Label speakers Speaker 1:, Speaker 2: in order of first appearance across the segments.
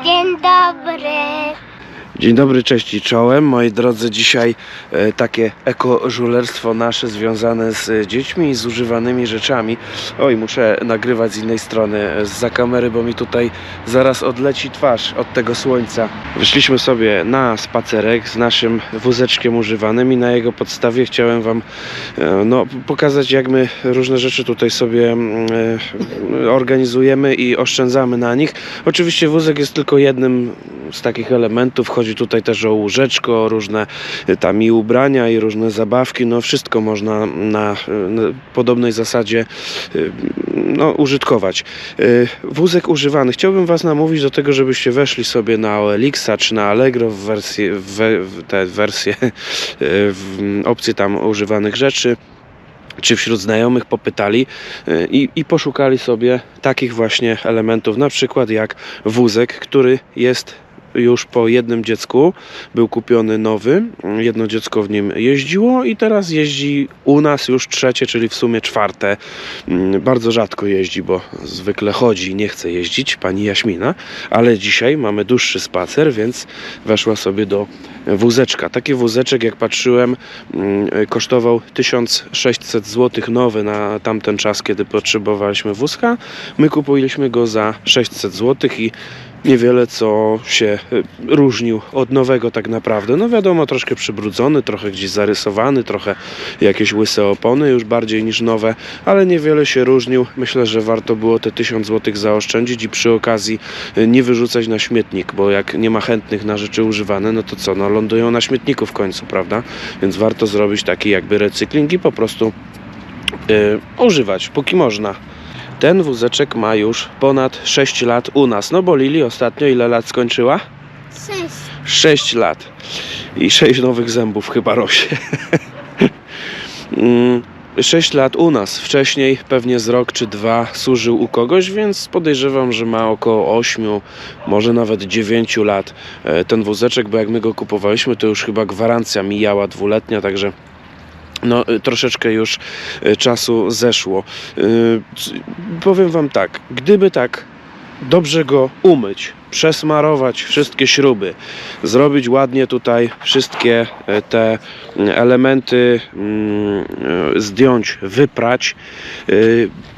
Speaker 1: Dzień dobry.
Speaker 2: Dzień dobry, cześć i czołem. Moi drodzy, dzisiaj e, takie ekożulerstwo nasze związane z e, dziećmi i z używanymi rzeczami. Oj, muszę nagrywać z innej strony, e, za kamery, bo mi tutaj zaraz odleci twarz od tego słońca. Wyszliśmy sobie na spacerek z naszym wózeczkiem używanym i na jego podstawie chciałem Wam no, pokazać, jak my różne rzeczy tutaj sobie mm, organizujemy i oszczędzamy na nich. Oczywiście wózek jest tylko jednym z takich elementów. Chodzi tutaj też o łóżeczko, różne y, tam i ubrania, i różne zabawki. No wszystko można na, na podobnej zasadzie y, no, użytkować. Y, Wózek używany. Chciałbym Was namówić do tego, żebyście weszli sobie na OLX czy na Allegro w wersję, w, te wersje, w opcje tam używanych rzeczy czy wśród znajomych popytali i, i poszukali sobie takich właśnie elementów, na przykład jak wózek, który jest już po jednym dziecku, był kupiony nowy, jedno dziecko w nim jeździło i teraz jeździ u nas już trzecie, czyli w sumie czwarte. Mm, Bardzo rzadko jeździ, bo zwykle chodzi nie chce jeździć, pani Jaśmina, ale dzisiaj mamy dłuższy spacer, więc weszła sobie do wózeczka. Taki wózeczek, jak patrzyłem, mm, kosztował 1600 zł nowy na tamten czas, kiedy potrzebowaliśmy wózka. My kupiliśmy go za 600 zł i niewiele co się y, różnił od nowego tak naprawdę. No wiadomo, troszkę przybrudzony, trochę gdzieś zarysowany, trochę jakieś łyse opony już bardziej niż nowe, ale niewiele się różnił. Myślę, że warto było te 1000 zł zaoszczędzić i przy okazji y, nie wyrzucać na śmietnik, bo jak nie ma chętnych na rzeczy używane, no to co, no lądują na śmietniku w końcu, prawda? Więc warto zrobić taki jakby recykling i po prostu y, używać, póki można. Ten wózeczek ma już ponad 6 lat u nas. No bo Lili ostatnio ile lat skończyła?
Speaker 1: Sześć.
Speaker 2: 6 lat. I 6 nowych zębów chyba rośnie. Mm, 6 lat u nas. Wcześniej pewnie z rok czy dwa służył u kogoś, więc podejrzewam, że ma około 8, może nawet 9 lat e, ten wózeczek, bo jak my go kupowaliśmy, to już chyba gwarancja mijała dwuletnia, także no, y, troszeczkę już y, czasu zeszło. Y, Powiem Wam tak, gdyby tak dobrze go umyć, przesmarować wszystkie śruby, zrobić ładnie tutaj wszystkie te elementy, mm, zdjąć, wyprać,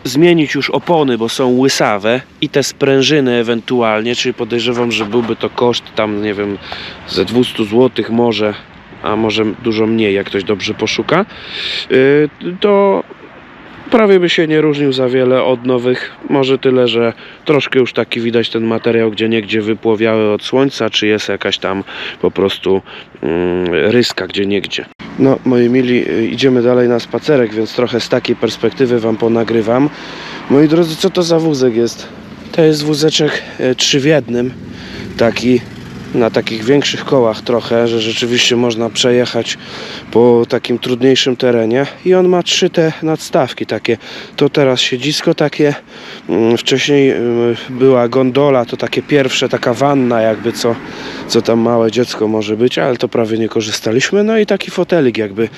Speaker 2: zmienić już opony, bo są łysawe i te sprężyny ewentualnie, czyli podejrzewam, że byłby to koszt tam, nie wiem, ze 200 zł może, a może dużo mniej, jak ktoś dobrze poszuka, y, to prawie by się nie różnił za wiele od nowych. Może tyle, że troszkę już taki widać ten materiał, gdzie niegdzie wypłowiały od słońca, czy jest jakaś tam po prostu mm, ryska gdzie niegdzie. No, moi mili, y, idziemy dalej na spacerek, więc trochę z takiej perspektywy Wam ponagrywam. Moi drodzy, co to za wózek jest? To jest wózeczek e, trzy w jednym, taki na takich większych kołach trochę, że rzeczywiście można przejechać po takim trudniejszym terenie i on ma trzy te nadstawki takie. To teraz siedzisko takie, mm, wcześniej mm, była gondola, to takie pierwsze, taka wanna jakby co, co tam małe dziecko może być, ale to prawie nie korzystaliśmy. No i taki fotelik jakby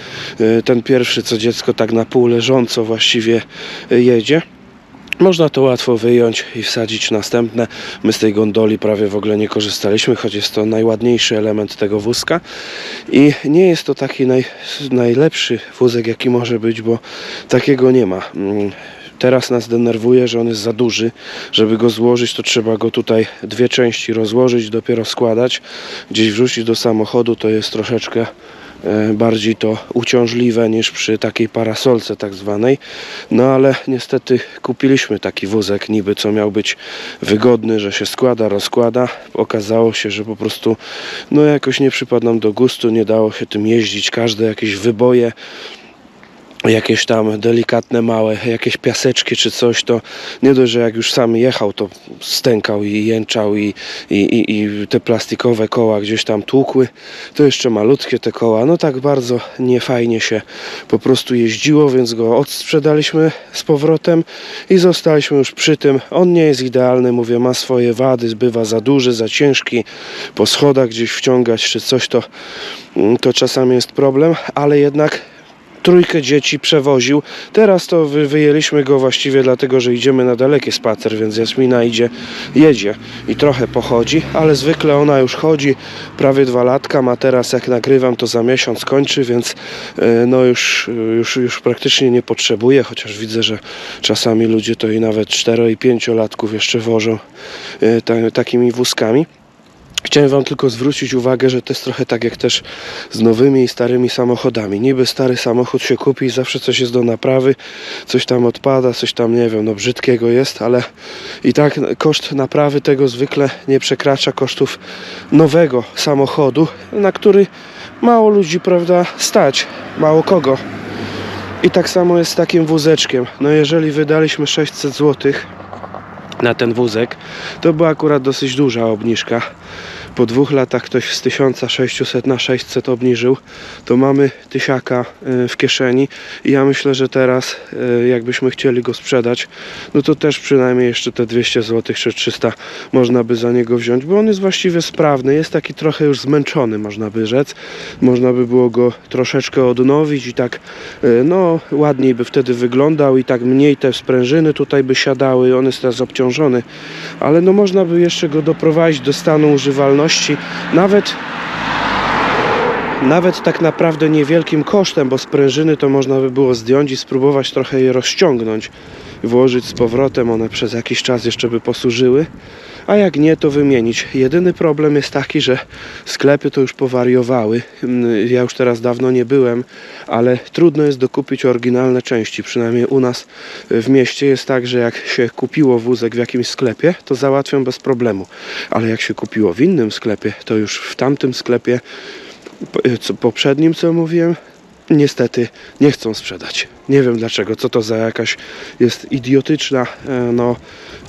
Speaker 2: y, ten pierwszy, co dziecko tak na pół leżąco właściwie y, jedzie. Można to łatwo wyjąć i wsadzić następne. My z tej gondoli prawie w ogóle nie korzystaliśmy, choć jest to najładniejszy element tego wózka. I nie jest to taki naj, najlepszy wózek, jaki może być, bo takiego nie ma. Mm, Teraz nas denerwuje, że on jest za duży. Żeby go złożyć, to trzeba go tutaj dwie części rozłożyć, dopiero składać. Gdzieś wrzucić do samochodu to jest troszeczkę bardziej to uciążliwe niż przy takiej parasolce tak zwanej. No ale niestety kupiliśmy taki wózek niby, co miał być wygodny, że się składa, rozkłada. Okazało się, że po prostu no jakoś nie przypadł nam do gustu, nie dało się tym jeździć. Każde jakieś wyboje jakieś tam delikatne małe, jakieś piaseczki czy coś, to nie dość, że jak już sam jechał, to stękał i jęczał i, i, i, i te plastikowe koła gdzieś tam tłukły, to jeszcze malutkie te koła, no tak bardzo niefajnie się po prostu jeździło, więc go odsprzedaliśmy z powrotem i zostaliśmy już przy tym. On nie jest idealny, mówię, ma swoje wady, bywa za duży, za ciężki, po schodach gdzieś wciągać czy coś, to, to czasami jest problem, ale jednak trójkę dzieci przewoził. Teraz to wy, wyjęliśmy go właściwie dlatego, że idziemy na daleki spacer, więc Jasmina idzie, jedzie i trochę pochodzi, ale zwykle ona już chodzi prawie dwa latka, ma teraz jak nagrywam to za miesiąc kończy, więc e, no już, już, już praktycznie nie potrzebuje, chociaż widzę, że czasami ludzie to i nawet 4 i 5 latków jeszcze wożą e, ta, takimi wózkami. Chciałem Wam tylko zwrócić uwagę, że to jest trochę tak jak też z nowymi i starymi samochodami. Niby stary samochód się kupi zawsze coś jest do naprawy, coś tam odpada, coś tam nie wiem, no brzydkiego jest, ale i tak koszt naprawy tego zwykle nie przekracza kosztów nowego samochodu, na który mało ludzi, prawda, stać, mało kogo. I tak samo jest z takim wózeczkiem. No jeżeli wydaliśmy 600 zł na ten wózek, to była akurat dosyć duża obniżka. Po dwóch latach ktoś z 1600 na 600 obniżył, to mamy tysiaka y, w kieszeni. I ja myślę, że teraz y, jakbyśmy chcieli go sprzedać, no to też przynajmniej jeszcze te 200 zł czy 300 można by za niego wziąć, bo on jest właściwie sprawny, jest taki trochę już zmęczony można by rzec, można by było go troszeczkę odnowić i tak y, no ładniej by wtedy wyglądał i tak mniej te sprężyny tutaj by siadały, on jest teraz obciążony, ale no można by jeszcze go doprowadzić do stanu używalności, nawet nawet tak naprawdę niewielkim kosztem, bo sprężyny to można by było zdjąć i spróbować trochę je rozciągnąć, włożyć z powrotem, one przez jakiś czas jeszcze by posłużyły, a jak nie, to wymienić. Jedyny problem jest taki, że sklepy to już powariowały. Mm, Ja już teraz dawno nie byłem, ale trudno jest dokupić oryginalne części. Przynajmniej u nas w mieście jest tak, że jak się kupiło wózek w jakimś sklepie, to załatwią bez problemu. Ale jak się kupiło w innym sklepie, to już w tamtym sklepie poprzednim, co mówiłem, niestety nie chcą sprzedać. Nie wiem dlaczego, co to za jakaś jest idiotyczna e, no,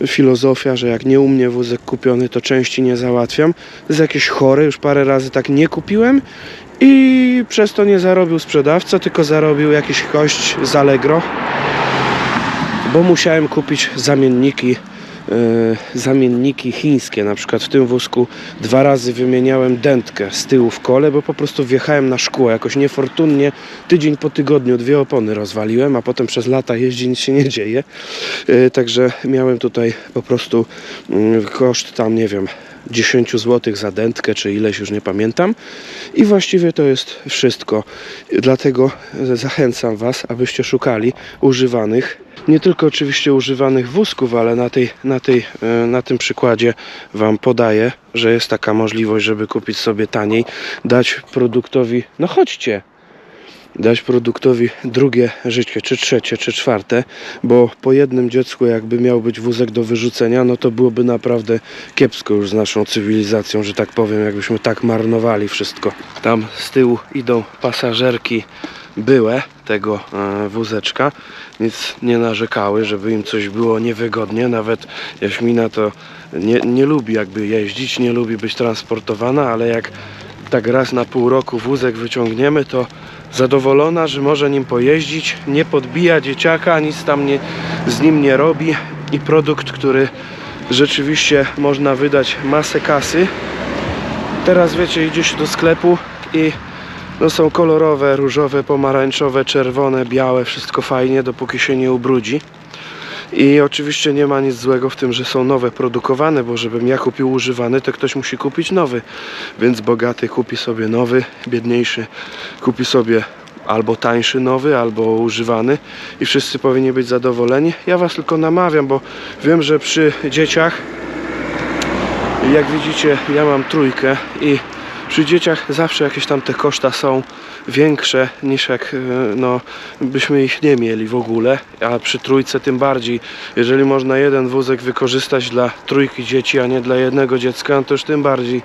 Speaker 2: filozofia, że jak nie u mnie wózek kupiony, to części nie załatwiam. To jest jakieś chore, już parę razy tak nie kupiłem i przez to nie zarobił sprzedawca, tylko zarobił jakiś gość z Allegro, bo musiałem kupić zamienniki zamienniki chińskie. Na przykład w tym wózku dwa razy wymieniałem dętkę z tyłu w kole, bo po prostu wjechałem na szkło. Jakoś niefortunnie tydzień po tygodniu dwie opony rozwaliłem, a potem przez lata jeździ nic się nie dzieje. E, Także miałem tutaj po prostu mm, koszt tam, nie wiem, 10 zł za dętkę, czy ileś już nie pamiętam. I właściwie to jest wszystko. Dlatego zachęcam Was, abyście szukali używanych, nie tylko oczywiście używanych wózków, ale na, tej, na, tej, e, na tym przykładzie Wam podaję, że jest taka możliwość, żeby kupić sobie taniej, dać produktowi, no chodźcie, dać produktowi drugie życie, czy trzecie, czy czwarte, bo po jednym dziecku jakby miał być wózek do wyrzucenia, no to byłoby naprawdę kiepsko już z naszą cywilizacją, że tak powiem, jakbyśmy tak marnowali wszystko. Tam z tyłu idą pasażerki byłe tego e, wózeczka, nic nie narzekały, żeby im coś było niewygodnie, nawet Jaśmina to nie, nie lubi jakby jeździć, nie lubi być transportowana, ale jak tak raz na pół roku wózek wyciągniemy, to zadowolona, że może nim pojeździć, nie podbija dzieciaka, nic tam nie, z nim nie robi i produkt, który rzeczywiście można wydać masę kasy. Teraz wiecie, idzie się do sklepu i no są kolorowe, różowe, pomarańczowe, czerwone, białe, wszystko fajnie, dopóki się nie ubrudzi. I oczywiście nie ma nic złego w tym, że są nowe produkowane, bo żebym ja kupił używany, to ktoś musi kupić nowy. Więc bogaty kupi sobie nowy, biedniejszy kupi sobie albo tańszy nowy, albo używany i wszyscy powinni być zadowoleni. Ja Was tylko namawiam, bo wiem, że przy dzieciach, jak widzicie, ja mam trójkę i przy dzieciach zawsze jakieś tam te koszta są większe niż jak e, no, byśmy ich nie mieli w ogóle, a przy trójce tym bardziej. Jeżeli można jeden wózek wykorzystać dla trójki dzieci, a nie dla jednego dziecka, no to już tym bardziej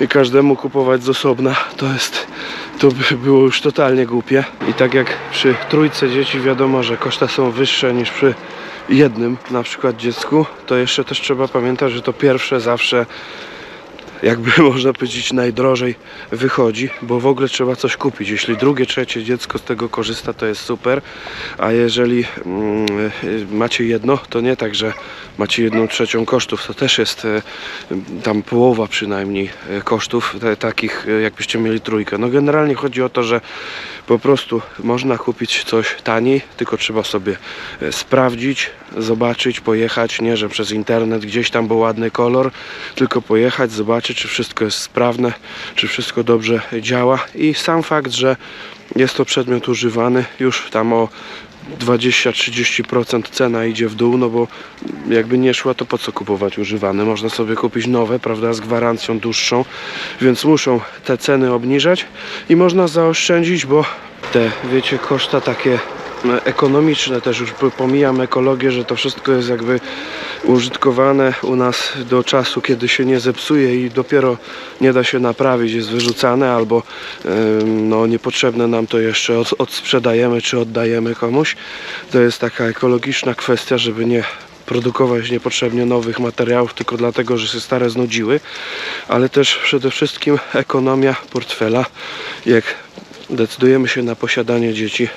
Speaker 2: i każdemu kupować z osobna, to jest to by było już totalnie głupie. I tak jak przy trójce dzieci wiadomo, że koszta są wyższe niż przy jednym na przykład dziecku, to jeszcze też trzeba pamiętać, że to pierwsze zawsze jakby można powiedzieć najdrożej wychodzi, bo w ogóle trzeba coś kupić. Jeśli drugie, trzecie dziecko z tego korzysta, to jest super, a jeżeli mm, macie jedno, to nie tak, że macie jedną trzecią kosztów, to też jest y, tam połowa przynajmniej y, kosztów te, takich, y, jakbyście mieli trójkę. No generalnie chodzi o to, że Po prostu można kupić coś taniej, tylko trzeba sobie e, sprawdzić, zobaczyć, pojechać, nie że przez internet gdzieś tam był ładny kolor, tylko pojechać, zobaczyć, czy wszystko jest sprawne, czy wszystko dobrze działa i sam fakt, że jest to przedmiot używany, już tam o 20-30% cena idzie w dół, no bo jakby nie szła, to po co kupować używane? Można sobie kupić nowe, prawda, z gwarancją dłuższą, więc muszą te ceny obniżać i można zaoszczędzić, bo te, wiecie, koszta takie e, ekonomiczne też już po- pomijam ekologię, że to wszystko jest jakby użytkowane u nas do czasu, kiedy się nie zepsuje i dopiero nie da się naprawić, jest wyrzucane albo no, niepotrzebne nam to jeszcze od, odsprzedajemy czy oddajemy komuś. To jest taka ekologiczna kwestia, żeby nie produkować niepotrzebnie nowych materiałów tylko dlatego, że się stare znudziły, ale też przede wszystkim ekonomia portfela, jak decydujemy się na posiadanie dzieci.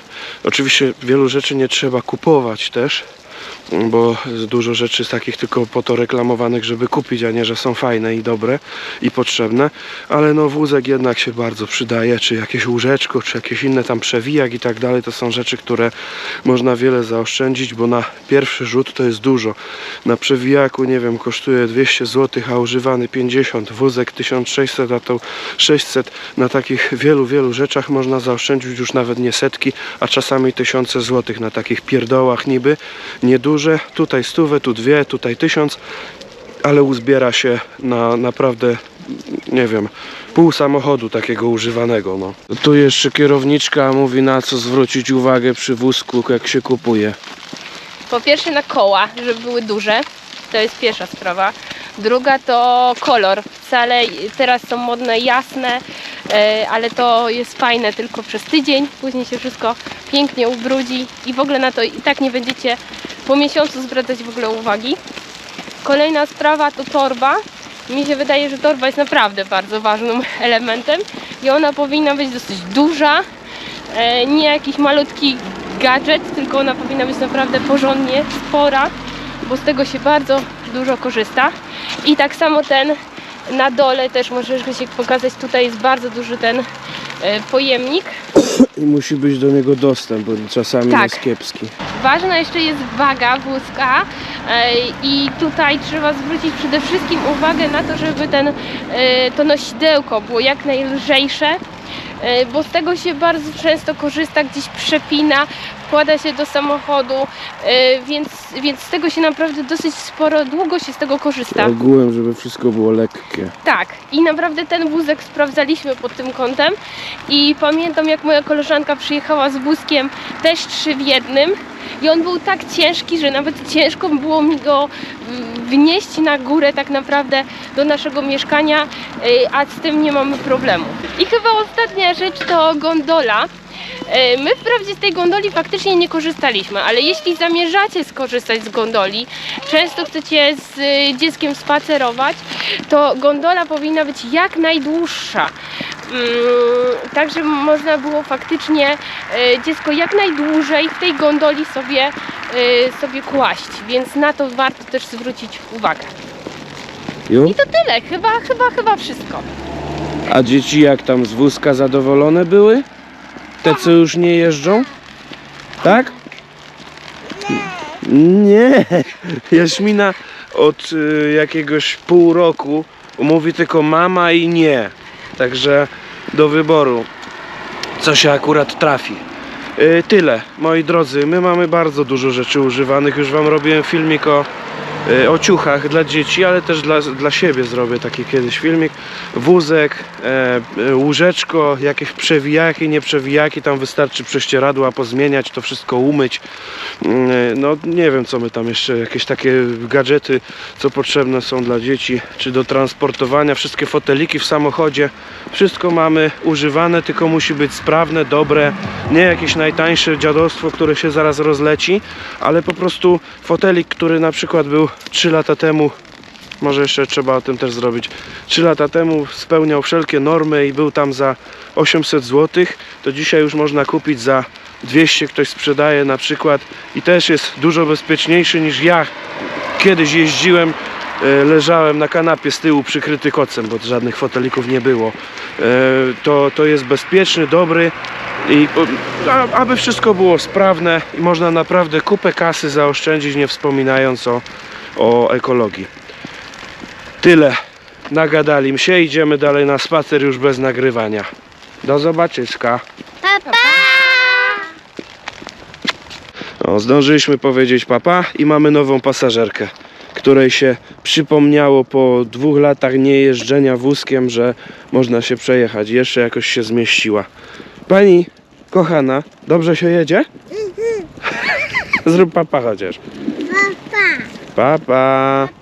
Speaker 2: Oczywiście wielu rzeczy nie trzeba kupować też, bo dużo rzeczy jest takich tylko po to reklamowanych, żeby kupić, a nie, że są fajne i dobre i potrzebne, ale no wózek jednak się bardzo przydaje, czy jakieś łóżeczko, czy jakieś inne tam przewijak i tak dalej, to są rzeczy, które można wiele zaoszczędzić, bo na pierwszy rzut to jest dużo. Na przewijaku, nie wiem, kosztuje 200 zł, a używany 50, wózek 1600, a to 600. Na takich wielu, wielu rzeczach można zaoszczędzić już nawet nie setki, a czasami tysiące złotych na takich pierdołach niby, nieduże. Tutaj stówę, tu dwie, tutaj tysiąc, ale uzbiera się na naprawdę, nie wiem, pół samochodu takiego używanego. No. Tu jeszcze kierowniczka mówi na co zwrócić uwagę przy wózku, jak się kupuje.
Speaker 3: Po pierwsze na koła, żeby były duże. To jest pierwsza sprawa. Druga to kolor. Wcale teraz są modne jasne, e, ale to jest fajne tylko przez tydzień. Później się wszystko pięknie ubrudzi i w ogóle na to i tak nie będziecie po miesiącu zwracać w ogóle uwagi. Kolejna sprawa to torba. Mi się wydaje, że torba jest naprawdę bardzo ważnym elementem i ona powinna być dosyć duża, e, nie jakiś malutki gadżet, tylko ona powinna być naprawdę porządnie spora, bo z tego się bardzo dużo korzysta. I tak samo ten na dole też możesz się pokazać, tutaj jest bardzo duży ten e, pojemnik.
Speaker 2: I musi być do niego dostęp, bo czasami
Speaker 3: Tak.
Speaker 2: jest kiepski.
Speaker 3: Ważna jeszcze jest waga wózka e, i tutaj trzeba zwrócić przede wszystkim uwagę na to, żeby ten, e, to nosidełko było jak najlżejsze, e, bo z tego się bardzo często korzysta, gdzieś przepina, wkłada się do samochodu, e, więc, więc z tego się naprawdę dosyć sporo, długo się z tego korzysta.
Speaker 2: Ogółem, żeby wszystko było lekkie.
Speaker 3: Tak, i naprawdę ten wózek sprawdzaliśmy pod tym kątem i pamiętam jak moja koleżanka przyjechała z wózkiem też trzy w jednym i on był tak ciężki, że nawet ciężko było mi go wnieść na górę tak naprawdę do naszego mieszkania, y, a z tym nie mamy problemu. I chyba ostatnia rzecz to gondola. Y, My wprawdzie z tej gondoli faktycznie nie korzystaliśmy, ale jeśli zamierzacie skorzystać z gondoli, często chcecie z y, dzieckiem spacerować, to gondola powinna być jak najdłuższa. Mm, Tak, żeby można było faktycznie y, dziecko jak najdłużej w tej gondoli sobie, sobie kłaść, więc na to warto też zwrócić uwagę. I to tyle, chyba, chyba, chyba wszystko.
Speaker 2: A dzieci jak tam z wózka zadowolone były? Te co już nie jeżdżą? Tak? Nie. Jaśmina od y, jakiegoś pół roku mówi tylko mama i nie. Także do wyboru, co się akurat trafi. Y, Tyle, moi drodzy. My mamy bardzo dużo rzeczy używanych. Już Wam robiłem filmik o, o ciuchach dla dzieci, ale też dla, dla siebie zrobię taki kiedyś filmik. Wózek, e, e, łóżeczko, jakieś przewijaki, nie przewijaki. Tam wystarczy prześcieradła pozmieniać, to wszystko umyć. Mm, e, No nie wiem, co my tam jeszcze, jakieś takie gadżety, co potrzebne są dla dzieci, czy do transportowania. Wszystkie foteliki w samochodzie. Wszystko mamy używane, tylko musi być sprawne, dobre. Nie jakieś najtańsze dziadostwo, które się zaraz rozleci, ale po prostu fotelik, który na przykład był 3 lata temu, może jeszcze trzeba o tym też zrobić, 3 lata temu spełniał wszelkie normy i był tam za 800 zł, to dzisiaj już można kupić za 200, ktoś sprzedaje na przykład i też jest dużo bezpieczniejszy niż ja. Kiedyś jeździłem e, leżałem na kanapie z tyłu przykryty kocem, bo żadnych fotelików nie było, e, to, to jest bezpieczny, dobry i aby wszystko było sprawne i można naprawdę kupę kasy zaoszczędzić, nie wspominając o, o ekologii. Tyle. Nagadali się, idziemy dalej na spacer już bez nagrywania. Do zobaczyska.
Speaker 1: Pa, pa!
Speaker 2: O, zdążyliśmy powiedzieć papa i mamy nową pasażerkę, której się przypomniało po dwóch latach niejeżdżenia wózkiem, że można się przejechać. Jeszcze jakoś się zmieściła. Pani, kochana, dobrze się jedzie? Zrób papa chociaż.
Speaker 1: Pa, pa!
Speaker 2: Papa.